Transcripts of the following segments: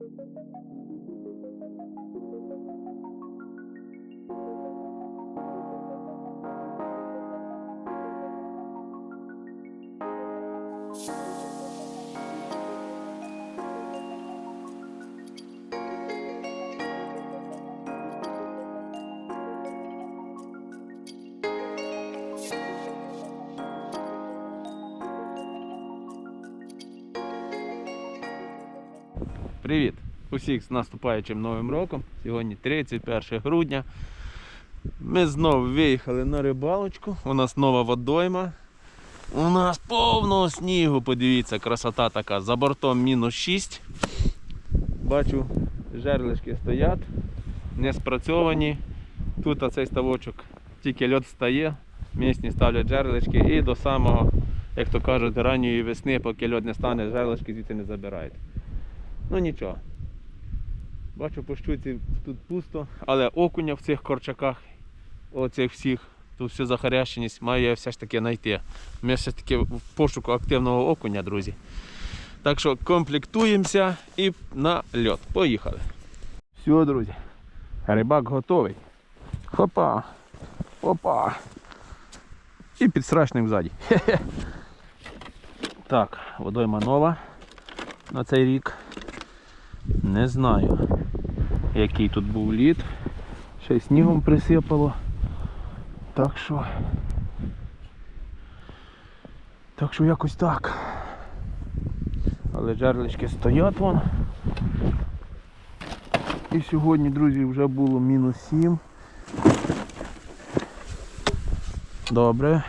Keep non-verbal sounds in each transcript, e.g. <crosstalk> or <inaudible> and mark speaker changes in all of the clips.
Speaker 1: Thank you. Усіх з наступаючим новим роком. Сьогодні 31 грудня. Ми знову виїхали на рибалочку. У нас нова водойма. У нас повно снігу. Подивіться, красота така. За бортом мінус 6. Бачу, жерлишки стоять, не спрацьовані. Тут оцей ставочок тільки льот встає. Місні ставлять жерлички і до самого, як то кажуть, ранньої весни, поки льод не стане, жерлишки звідти не забирають. Ну нічого. Бачу по щуці тут пусто, але окуня в цих корчаках, оцих всіх, тут всю захарященість маю я все ж таки знайти. Ми все ж таки в пошуку активного окуня, друзі. Так що комплектуємося і на льот. Поїхали. Все, друзі. Рибак готовий. Хопа. Опа. І підстрашник ззаді. Хе-хе. Так, водойма нова на цей рік. Не знаю, який тут був лід. Ще й снігом присипало. Так що. Так що якось так. Але жерлички стоять вон. І сьогодні, друзі, вже було мінус 7. Добре.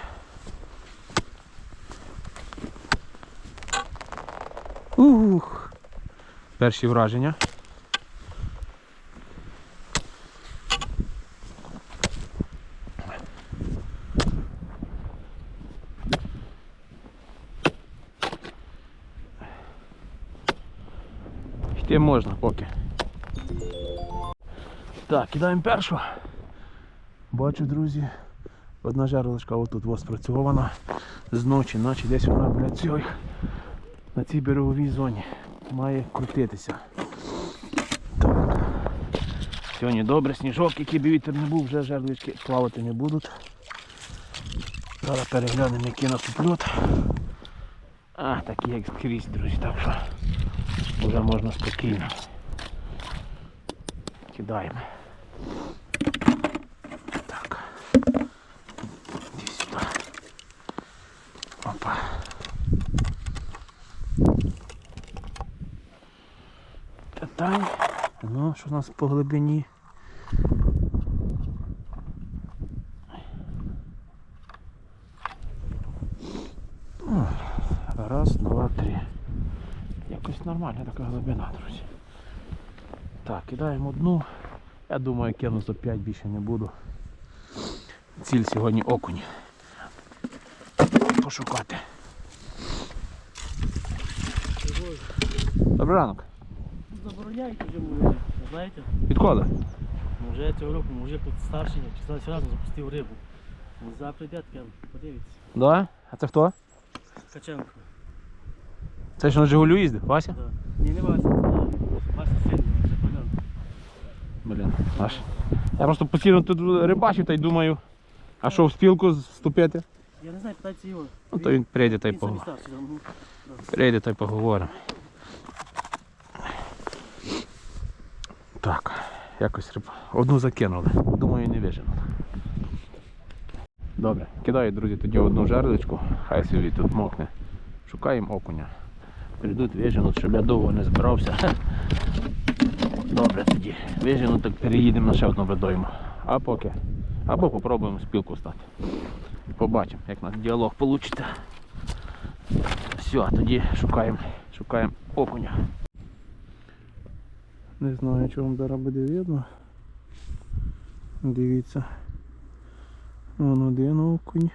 Speaker 1: Ух. Перші враження. Йти можна поки. Так, кидаємо першу. Бачу, друзі, одна жерлочка отут ось спрацьована з ночі, наче десь вона біля цього на цій береговій зоні має крутитися. Так. Сьогодні добре, сніжок, який би вітер не був, вже жерлички плавати не будуть. Зараз переглянемо, який на тут. А, такий як скрізь, друзі, так що вже можна спокійно. Кидаємо. Так. Іди сюди. Опа. Та-тай. Ну, що у нас по глибині? Раз, два, три. Якось нормальна така глибина, друзі. Так, кидаємо одну. Я думаю, кину за 5 більше не буду. Ціль сьогодні окунь. Пошукати. Добрий ранок.
Speaker 2: Забороняють вже мовити, знаєте?
Speaker 1: Відколи?
Speaker 2: Ну, Вже цього року мужик тут старший, 16 разів запустив рибу. За прийде подивіться.
Speaker 1: Да? А це хто?
Speaker 2: Каченко.
Speaker 1: Це ж на Жигулю їздив, Вася?
Speaker 2: Да. Ні, не Вася, це Вася син, це Полян.
Speaker 1: Блін, аж. Я просто постійно тут рибачив та й думаю, а що в спілку вступити?
Speaker 2: Я не знаю, питайте його.
Speaker 1: Ну то він прийде та й
Speaker 2: Він самий
Speaker 1: поговоримо.
Speaker 2: старший. там, ну.
Speaker 1: Прийде та й поговоримо. Так, якось риб. Одну закинули. Думаю, не вижену. Добре, кидаю, друзі, тоді одну жерличку, хай собі тут мокне. Шукаємо окуня. Прийдуть виженуть, щоб я довго не збирався. <laughs> Добре тоді. Вижену, так переїдемо на ще одну водойму. А поки. Або попробуємо спілку стати. Побачимо, як у нас діалог вийде. Все, тоді шукаємо, шукаємо окуня. Не знаю, чи вам зараз буде видно. Дивіться. Вон один окунь.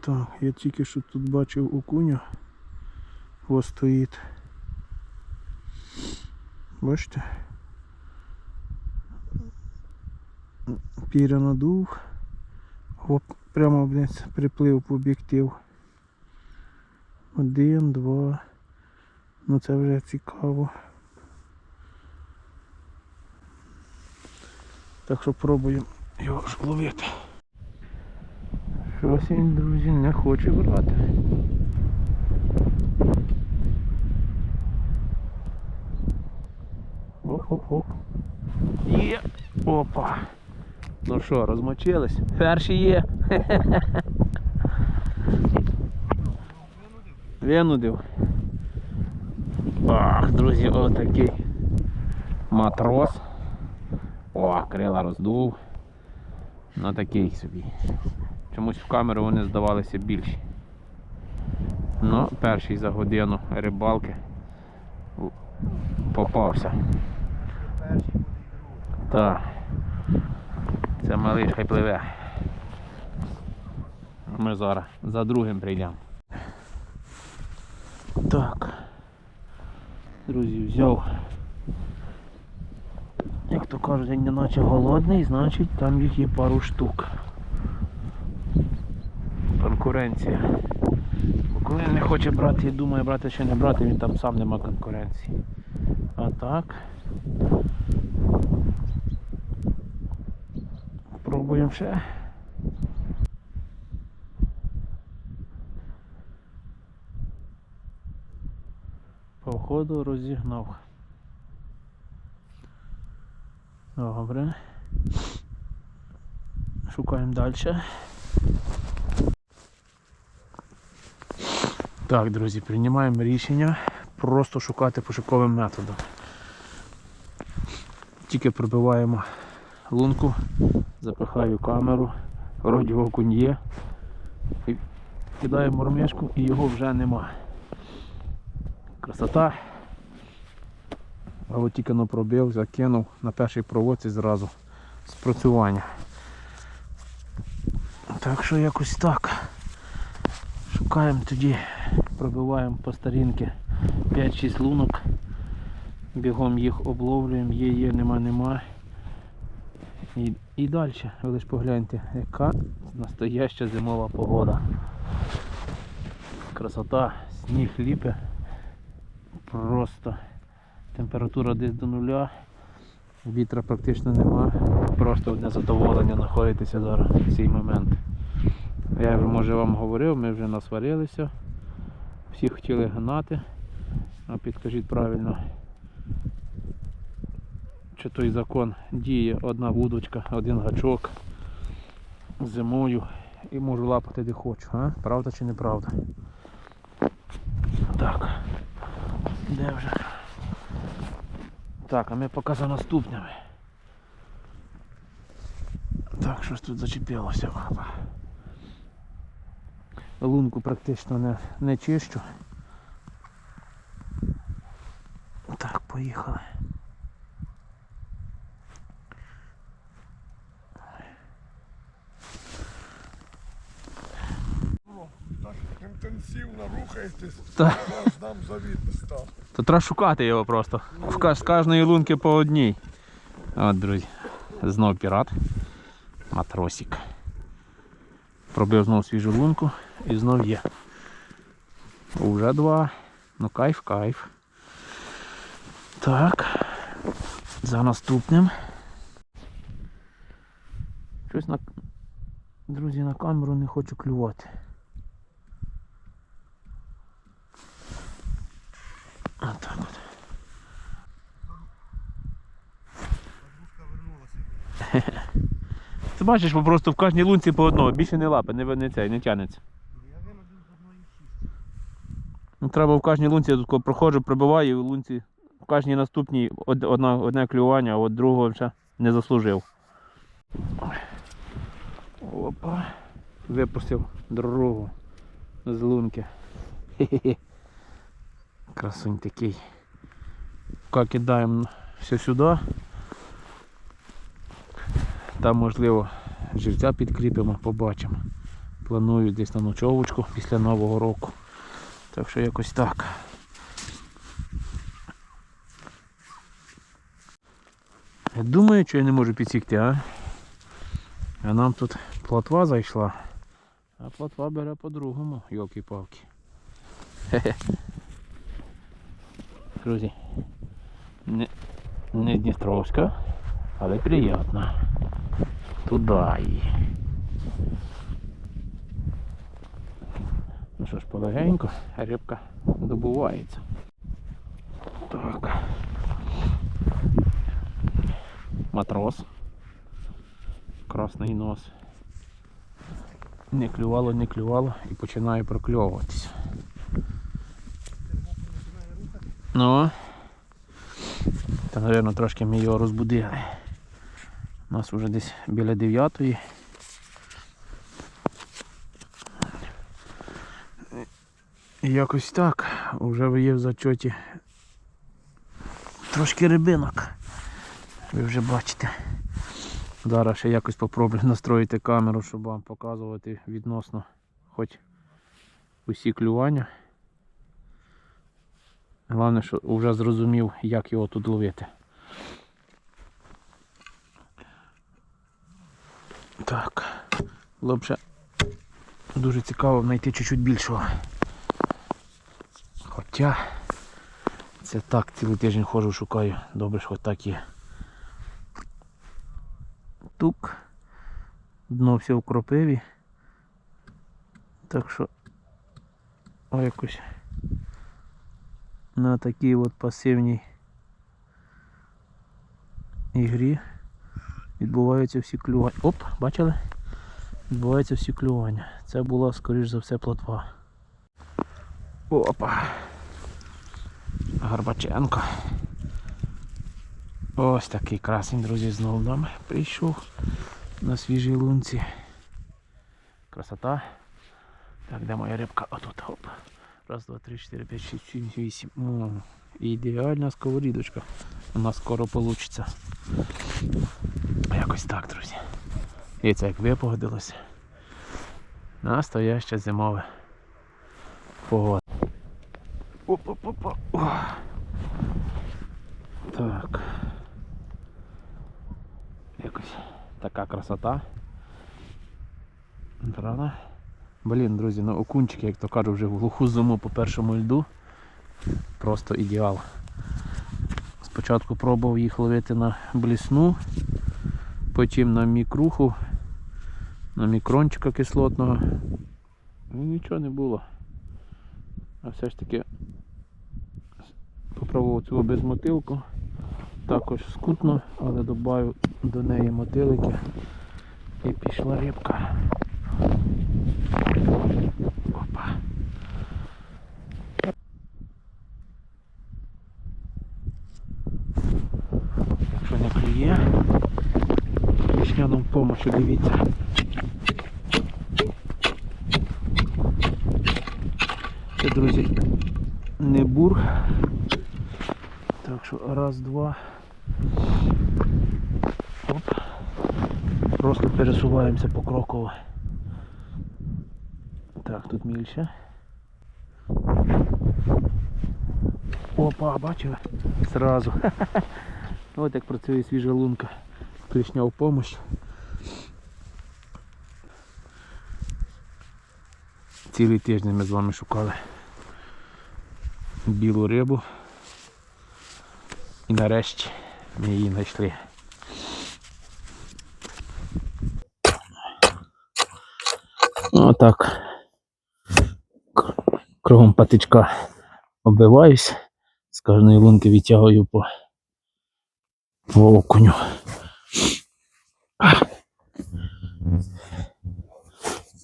Speaker 1: Так, я тільки що тут бачив окуня. Ось стоїть. Бачите? Піря надув. Оп, прямо приплив по об'єктив. Один, два. Ну це вже цікаво. Так що пробуємо його ж ловити. Щось він, друзі, не хоче брати. Оп-оп-оп. Є. Опа. Ну що, розмочились? Перші є. <laughs> Винудив. Ах, друзі, отакий матрос. О, крила роздув. На такий собі. Чомусь в камеру вони здавалися більші. Ну, перший за годину рибалки попався. Так. Це малиш хай пливе. Ми зараз за другим прийдемо. Так. Друзі, взяв. Як то кажуть, як не наче голодний, значить там їх є пару штук. Конкуренція. Коли він не хоче брати і думає брати чи не брати, він там сам нема конкуренції. А так. Пробуємо ще. Походу розігнав. Добре. Шукаємо далі. Так, друзі, приймаємо рішення просто шукати пошуковим методом. Тільки пробиваємо лунку, запихаю камеру, вроді окунь є. І кидаю мормишку і його вже нема. Красота. А от тільки но пробив, закинув на першій проводці зразу спрацювання. Так що якось так. Шукаємо тоді, пробиваємо по старінки 5-6 лунок. Бігом їх обловлюємо, є, є, нема, нема. І, і далі, ви лиш погляньте, яка настояща зимова погода. Красота, сніг ліпе. Просто температура десь до нуля. Вітра практично нема. Просто одне задоволення знаходитися зараз в цей момент. Я вже може вам говорив, ми вже насварилися. Всі хотіли гнати. А підкажіть правильно, чи той закон діє одна вудочка, один гачок зимою і можу лапати де хочу, а? Правда чи неправда? Так. Де вже? Так, а ми поки за наступними. Так, щось тут зачепилося. Лунку практично не, не чищу. Так, поїхали.
Speaker 3: Так інтенсивно рухаєтесь, вас нам завіт став.
Speaker 1: То треба шукати його просто. В З кожної лунки по одній. От, друзі. Знов пірат. Матросик. Пробив знов свіжу лунку і знов є. Уже два. Ну кайф, кайф. Так. За наступним. Щось на. Друзі, на камеру не хочу клювати. Отак от. <laughs> Ти бачиш, бо просто в кожній лунці по одному, більше не лапи, не, не цей, не тянеться. Ну, треба в кожній лунці, я тут проходжу, і в лунці в кожній наступній одна, одне клювання, а от другого вже не заслужив. Опа. Випустив другу з лунки. Хе-хе-хе. Красунь такий. Поки кидаємо все сюди. Там можливо живця підкріпимо, побачимо. Планую десь на ночовочку після Нового року. Так що якось так. Я думаю, що я не можу підсікти, а? А нам тут плотва зайшла. А плотва бере по-другому, йолки-палки. Друзі, не, не Дністровська, але приємно. Туда її. Ну що ж, полегенько, рибка добувається. Так. Матрос. Красний нос. Не клювало, не клювало і починає прокльовуватися. Ну. Та, мабуть, трошки ми його розбудили. У нас вже десь біля 9 І якось так. Вже є в зачоті трошки рибинок. Ви вже бачите. Зараз ще якось попробую настроїти камеру, щоб вам показувати відносно хоч усі клювання. Головне, що вже зрозумів, як його тут ловити. Так. Було б ще дуже цікаво знайти чуть-чуть більшого. Хоча це так, цілий тиждень ходжу, шукаю. Добре, що так є. Тук. Дно все в кропиві. Так що о якось на такій от пасивній ігрі відбуваються всі клювання. Оп, бачили? Відбуваються всі клювання. Це була, скоріш за все, плотва. Опа. Горбаченко. Ось такий красень, друзі, знову нам прийшов на свіжій лунці. Красота. Так, де моя рибка? Отут, оп. Раз, два, три, чотири, п'ять, шість, сім, вісім. О, ідеальна сковорідочка. У нас скоро вийде. Якось так, друзі. І це як випогодилося. Настояще зимове погода. Оп-оп-оп. Так. Якось така красота. Правда? Блін, друзі, ну окунчики, як то кажуть, вже в глуху зиму по першому льду. Просто ідеал. Спочатку пробував їх ловити на блісну, потім на мікруху, на мікрончика кислотного. Ну нічого не було. А все ж таки попробував цю безмотилку. Також скутно, але додав до неї мотилики і пішла рибка. Опа. Якщо не клює, пішня помощі, дивіться. Це, друзі, не бур. Так що раз, два. Оп. Просто пересуваємося по кроково. Так, тут мільше. Опа, бачили? Сразу. <laughs> Ось як працює свіжа лунка. Клішня в помощь. Цілий тиждень ми з вами шукали білу рибу. І нарешті ми її знайшли. Отак. Кругом патичка оббиваюсь. З кожної лунки відтягую по, по окуню.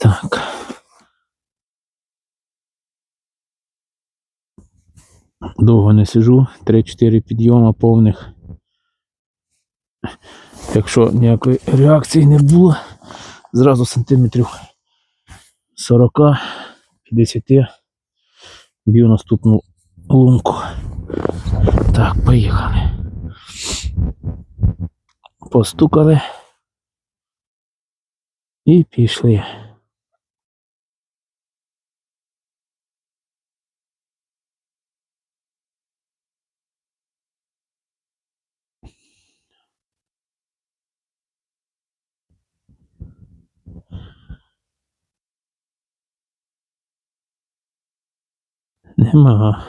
Speaker 1: Так. Довго не сижу, 3-4 підйома повних. Якщо ніякої реакції не було, зразу сантиметрів 40 50 б'ю наступну лунку. Так, поїхали. Постукали і пішли. Нема.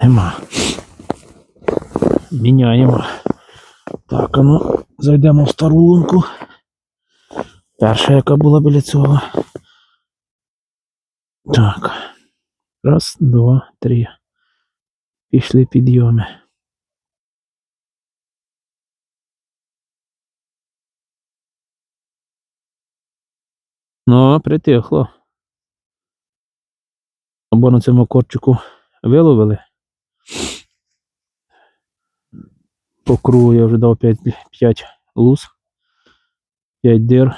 Speaker 1: Нема. Міняємо. Так, а ну, зайдемо в стару лунку. Перша, яка була біля цього. Так. Раз, два, три. Пішли підйоми. Ну, притихло. Або на цьому корчику виловили. По кругу я вже дав 5, 5 луз, 5 дир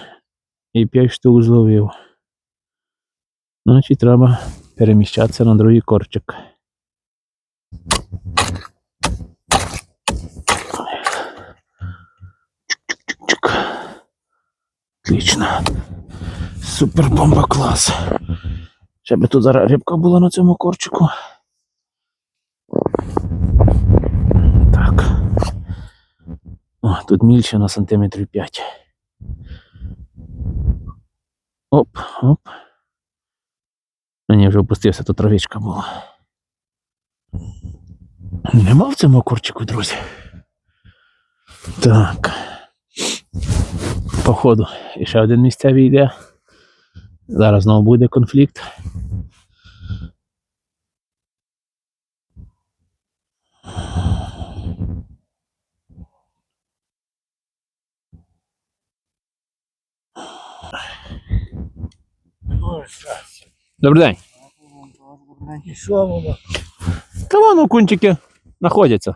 Speaker 1: і 5 штук зловив. Значить, треба переміщатися на другий корчик. Отлично. Супер бомба клас. Ще би тут зараз рибка була на цьому корчику. Так. О, тут мільше на сантиметрів 5. Оп, оп. Мені вже опустився, тут травичка була. Нема в цьому корчику, друзі. Так. Походу, ще один місцевий йде. Зараз знову буде конфлікт. Добрий день.
Speaker 3: Воно?
Speaker 1: Та вон окунчики знаходяться.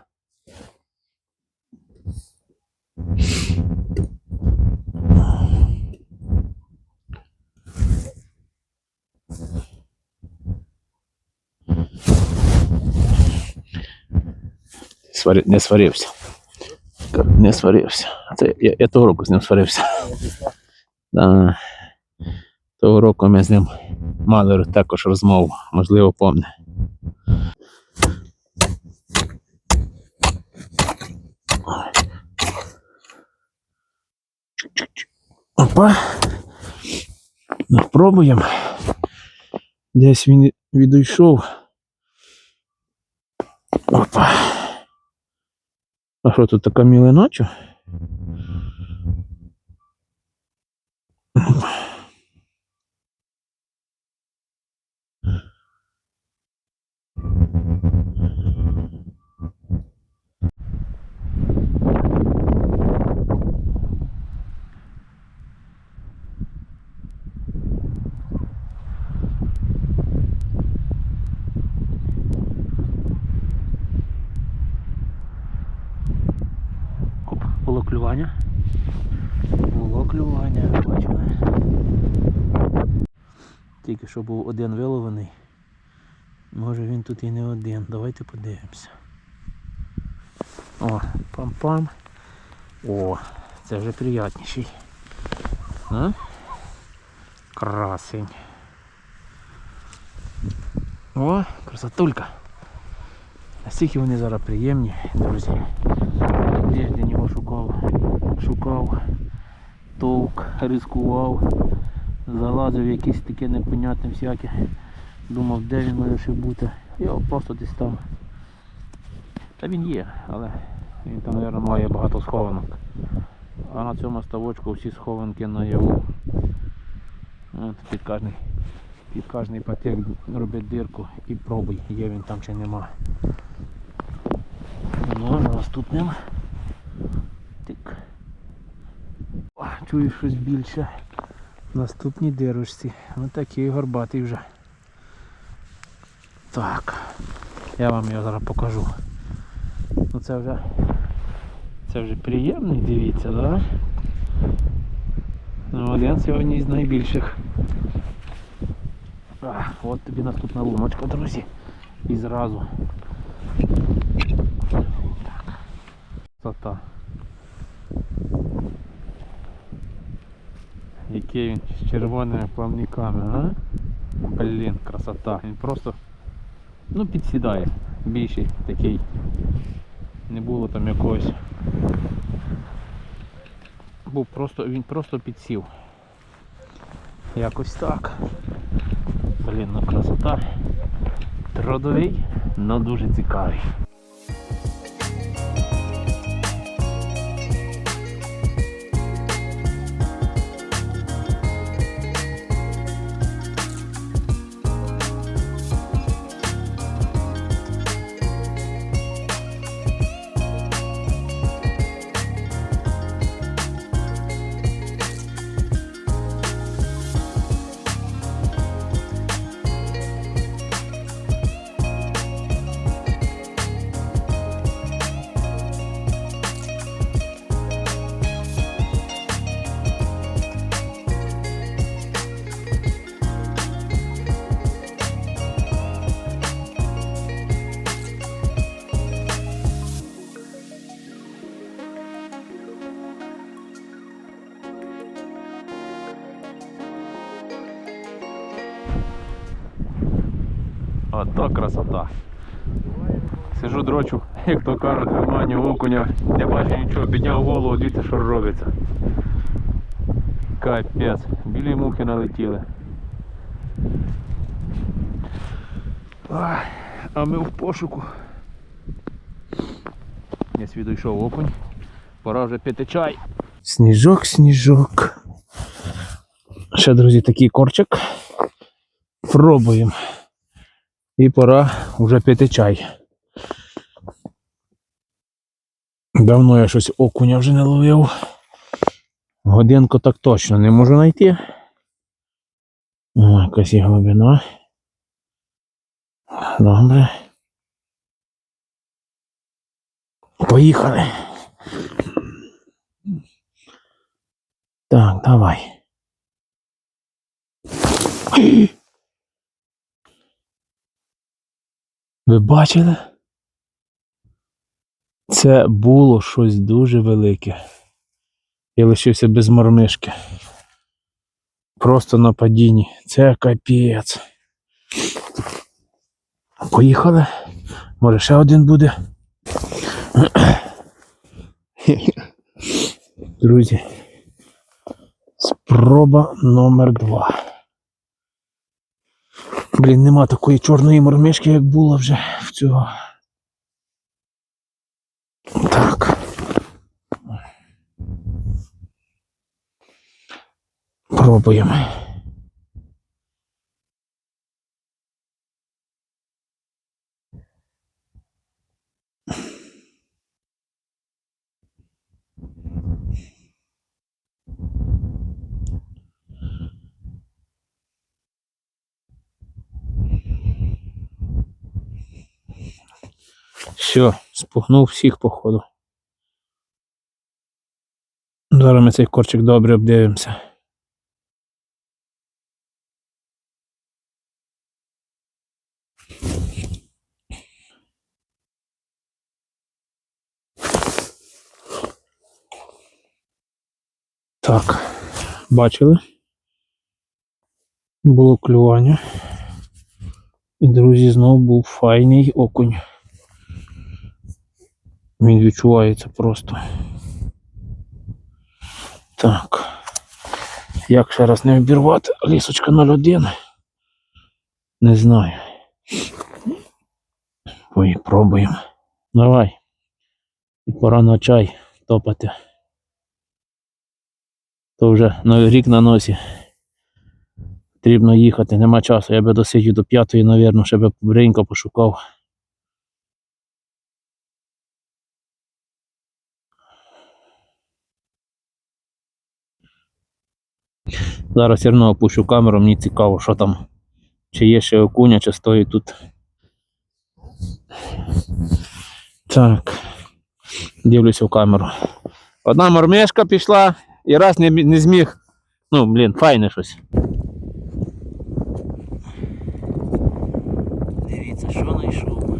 Speaker 1: Свари... Не сварився. Не сварився. А Це я, я того року з ним сварився. <laughs> Да. Того року ми з ним мали також розмову, можливо, помне. Опа. Ну, пробуємо. Десь він відійшов. Опа. А що тут така мілиноча? Клювання. Було клювання, бачили. Тільки що був один виловлений. Може він тут і не один. Давайте подивимося. О, пам-пам. О, це вже приятніший. А? Красень. О, красотулька. Наскільки вони зараз приємні, друзі. Його шукав, шукав, товк, ризикував, залазив якісь таке непонятне всяке. Думав, де він може ще бути. Його просто десь там. Та він є, але він там, мабуть, має багато схованок. А на цьому ставочку всі схованки наяву. От під кожний, під кожний патик робить дирку і пробуй, є він там чи нема. Ну, наступним. Тик. Чую щось більше. Наступній дирочці. Ось такий горбатий вже. Так. Я вам його зараз покажу. Ну це вже це вже приємний, дивіться, да? Ну, один сьогодні із найбільших. А, от тобі наступна луночка, друзі. І зразу. Красота. Який він з червоними плавниками, а? Блін, красота. Він просто ну, підсідає. Більший такий. Не було там якогось. Був просто, він просто підсів. Якось так. Блін, ну красота. Трудовий, але дуже цікавий. Ото красота. Сижу дрочу, як то кажуть, виманю окуня. Не бачу нічого, підняв голову, дивіться, що робиться. Капець, білі мухи налетіли. А ми в пошуку. Я свій йшов окунь. Пора вже пити чай. Сніжок, сніжок. Ще, друзі, такий корчик. Пробуємо. І пора вже пити чай. Давно я щось окуня вже не ловив. Годинку так точно не можу знайти. О, якась є глибина. Добре. Поїхали. Так, давай. Ви бачили? Це було щось дуже велике. Я лишився без мормишки. Просто на падінні. Це капець. Поїхали. Може ще один буде. Друзі. Спроба номер два. Блін, нема такої чорної мормишки, як було вже в цього. Так. Пробуємо. Все, спугнув всіх походу. Зараз ми цей корчик добре обдивимося. Так, бачили? Було клювання. І, друзі, знову був файний окунь. Він відчувається просто. Так. Як ще раз не обірвати? Лісочка 01. Не знаю. Ой, пробуємо. Давай. І пора на чай топати. То вже новий рік на носі. Потрібно їхати, нема часу. Я би досидів до п'ятої, навірно, ще би пошукав. Зараз все одно опущу камеру, мені цікаво, що там. Чи є ще окуня, чи стоїть тут. Так. Дивлюся в камеру. Одна мормешка пішла і раз не, не зміг. Ну, блін, файне щось. Дивіться, що знайшов.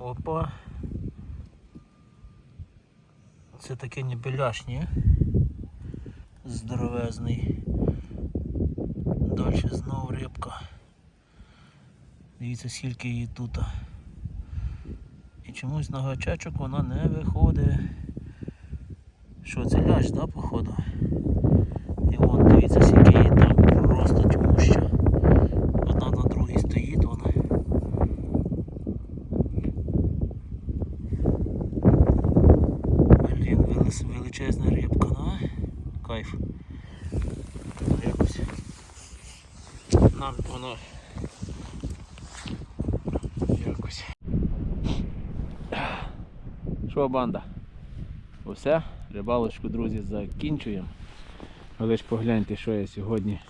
Speaker 1: Опа. Це таке не беляш, ні? Здоровезний. Далі знову рибка. Дивіться, скільки її тут. І чомусь на гачачок вона не виходить. Що це ляж, да, походу? І вон дивіться, скільки є там просто тьмуща. Одна на другій стоїть вона. Блін, велис- величезна рибка, да? Кайф. Якось. Нам воно якось. Що, банда? Усе, рибалочку, друзі, закінчуємо. Ви ж погляньте, що я сьогодні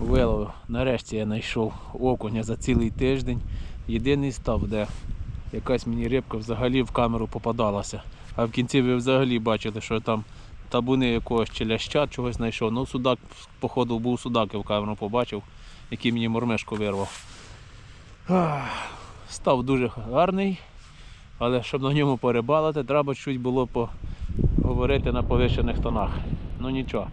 Speaker 1: виловив. Нарешті я знайшов окуня за цілий тиждень. Єдиний став, де якась мені рибка взагалі в камеру попадалася. А в кінці ви взагалі бачили, що там табуни якогось чи ляща чогось знайшов. Ну, судак, походу, був судак, я в камеру побачив, який мені мормишку вирвав. Став дуже гарний, але щоб на ньому порибалити, треба щось було поговорити на повищених тонах. Ну нічого.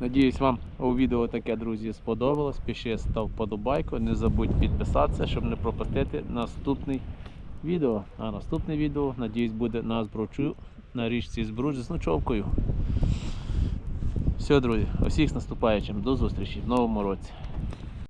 Speaker 1: Надіюсь, вам у відео таке, друзі, сподобалось. Пиши, став подобайку, не забудь підписатися, щоб не пропустити наступний відео. А наступне відео, надіюсь, буде на збручу на річці Збруч з ночовкою. Все, друзі, усіх з наступаючим. До зустрічі в новому році.